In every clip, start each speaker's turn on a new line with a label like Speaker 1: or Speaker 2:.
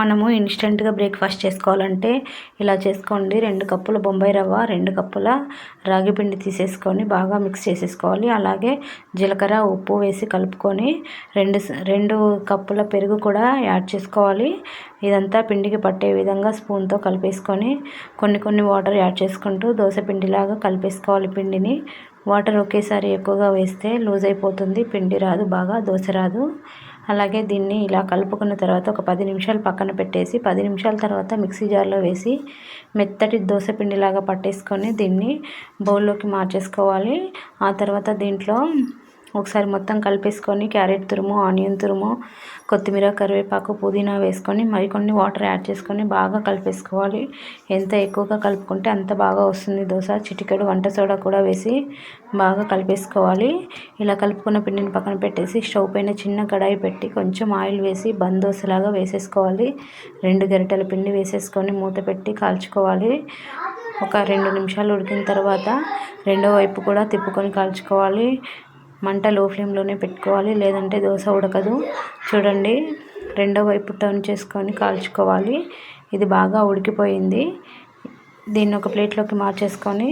Speaker 1: మనము ఇన్స్టెంట్గా బ్రేక్ఫాస్ట్ చేసుకోవాలంటే ఇలా చేసుకోండి. రెండు కప్పుల బొంబాయి రవ్వ రెండు కప్పుల రాగి పిండి తీసేసుకొని బాగా మిక్స్ చేసేసుకోవాలి. అలాగే జీలకర్ర ఉప్పు వేసి కలుపుకొని రెండు రెండు కప్పుల పెరుగు కూడా యాడ్ చేసుకోవాలి. ఇదంతా పిండికి పట్టే విధంగా స్పూన్తో కలిపేసుకొని కొన్ని కొన్ని వాటర్ యాడ్ చేసుకుంటూ దోశ పిండిలాగా కలిపేసుకోవాలి పిండిని. వాటర్ ఒకేసారి ఎక్కువగా వేస్తే లూజ్ అయిపోతుంది. పిండి రాదు బాగా దోశ రాదు. అలాగే దీన్ని ఇలా కలుపుకున్న తర్వాత ఒక పది నిమిషాలు పక్కన పెట్టేసి పది నిమిషాల తర్వాత మిక్సీ జార్లో వేసి మెత్తటి దోశ పిండిలాగా పట్టేసుకొని దీన్ని బౌల్లోకి మార్చేసుకోవాలి. ఆ తర్వాత దీంట్లో ఒకసారి మొత్తం కలిపేసుకొని క్యారెట్ తురుము ఆనియన్ తురుము కొత్తిమీర కరివేపాకు పుదీనా వేసుకొని మరికొన్ని వాటర్ యాడ్ చేసుకొని బాగా కలిపేసుకోవాలి. ఎంత ఎక్కువగా కలుపుకుంటే అంత బాగా వస్తుంది దోశ. చిటికెడు వంట సోడా కూడా వేసి బాగా కలిపేసుకోవాలి. ఇలా కలుపుకున్న పిండిని పక్కన పెట్టేసి స్టవ్ పైన చిన్న కడాయి పెట్టి కొంచెం ఆయిల్ వేసి బంద్ దోశలాగా వేసేసుకోవాలి. రెండు గరిటెల పిండి వేసేసుకొని మూత పెట్టి కాల్చుకోవాలి. ఒక రెండు నిమిషాలు ఉడికిన తర్వాత రెండో వైపు కూడా తిప్పుకొని కాల్చుకోవాలి. మంట లో ఫ్లేమ్లోనే పెట్టుకోవాలి. లేదంటే దోశ ఉడకదు. చూడండి రెండో వైపు టర్న్ చేసుకొని కాల్చుకోవాలి. ఇది బాగా ఉడికిపోయింది. దీన్ని ఒక ప్లేట్లోకి మార్చేసుకొని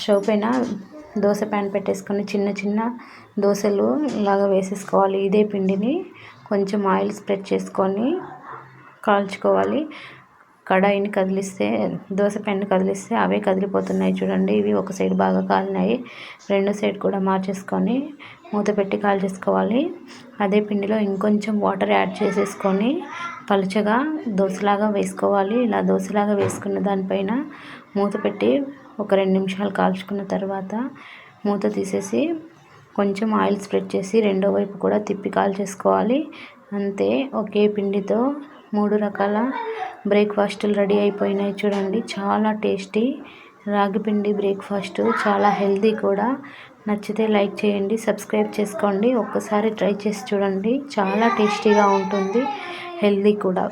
Speaker 1: స్టవ్ పైన దోశ ప్యాన్ పెట్టేసుకొని చిన్న చిన్న దోశలు లాగా వేసేసుకోవాలి. ఇదే పిండిని కొంచెం ఆయిల్ స్ప్రెడ్ చేసుకొని కాల్చుకోవాలి. కడాయిని కదిలిస్తే దోశ పెన్ను కదిలిస్తే అవే కదిలిపోతున్నాయి చూడండి. ఇవి ఒక సైడ్ బాగా కాలినాయి. రెండు సైడ్ కూడా మార్చేసుకొని మూత పెట్టి కాల్చేసుకోవాలి. అదే పిండిలో ఇంకొంచెం వాటర్ యాడ్ చేసేసుకొని పలుచగా దోశలాగా వేసుకోవాలి. ఇలా దోశలాగా వేసుకున్న దానిపైన మూత పెట్టి ఒక రెండు నిమిషాలు కాల్చుకున్న తర్వాత మూత తీసేసి కొంచెం ఆయిల్ స్ప్రెడ్ చేసి రెండో వైపు కూడా తిప్పి కాల్చేసుకోవాలి. అంతే ఒకే పిండితో మూడు రకాల బ్రేక్ఫాస్ట్లు రెడీ అయిపోయినాయి చూడండి. చాలా టేస్టీ రాగిపిండి బ్రేక్ఫాస్ట్. చాలా హెల్తీ కూడా. నచ్చితే లైక్ చేయండి సబ్స్క్రైబ్ చేసుకోండి. ఒక్కసారి ట్రై చేసి చూడండి. చాలా టేస్టీగా ఉంటుంది. హెల్తీ కూడా.